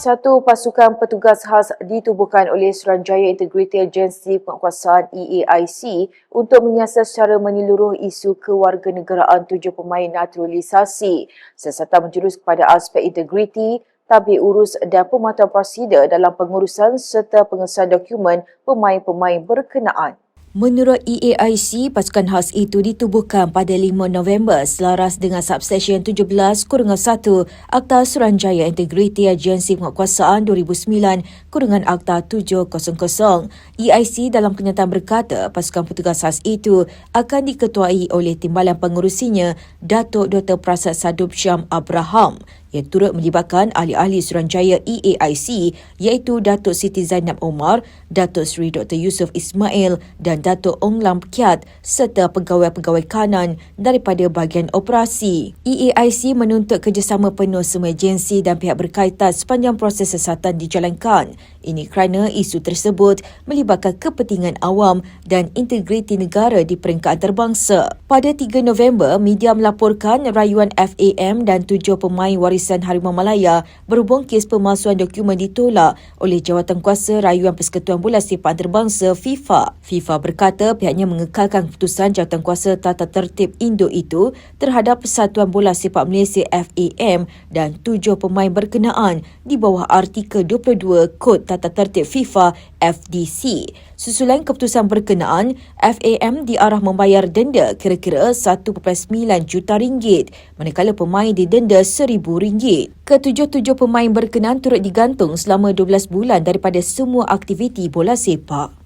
Satu pasukan petugas khas ditubuhkan oleh Suruhanjaya Integriti Agensi Penguasaan EAIC untuk menyiasat secara menyeluruh isu kewarganegaraan tujuh pemain naturalisasi. Siasatan menjurus kepada aspek integriti, tabik urus dan pemantauan prosedur dalam pengurusan serta pengesahan dokumen pemain-pemain berkenaan. Menurut EAIC, pasukan khas itu ditubuhkan pada 5 November selaras dengan Subsection 17 kurungan 1 Akta Suruhanjaya Integriti Agensi Penguatkuasaan 2009 kurungan Akta 700. EIC dalam kenyataan berkata pasukan petugas khas itu akan diketuai oleh timbalan pengurusinya Datuk Dr. Prasad Sadup Syam Abraham yang turut melibatkan ahli-ahli Suruhanjaya E EAIC iaitu Datuk Siti Zainab Omar, Datuk Seri Dr. Yusof Ismail dan Datuk Ong Lam Kiat serta pegawai-pegawai kanan daripada bahagian operasi. EAIC menuntut kerjasama penuh semua agensi dan pihak berkaitan sepanjang proses siasatan dijalankan. Ini kerana isu tersebut melibatkan kepentingan awam dan integriti negara di peringkat antarabangsa. Pada 3 November, media melaporkan rayuan FAM dan tujuh pemain warisan Harimau Malaya berhubung kes pemalsuan dokumen ditolak oleh Jawatan Kuasa Rayuan Persekutuan Bola Sepak Antarabangsa FIFA. FIFA berkata pihaknya mengekalkan keputusan Jawatan Kuasa Tata Tertib Indo itu terhadap Persatuan Bola Sepak Malaysia FAM dan tujuh pemain berkenaan di bawah artikel 22 Kod Tata Tertib FIFA FDC. Susulan keputusan berkenaan, FAM diarah membayar denda kira-kira 1.9 juta ringgit, manakala pemain didenda RM1,000. Ketujuh-tujuh pemain berkenaan turut digantung selama 12 bulan daripada semua aktiviti bola sepak.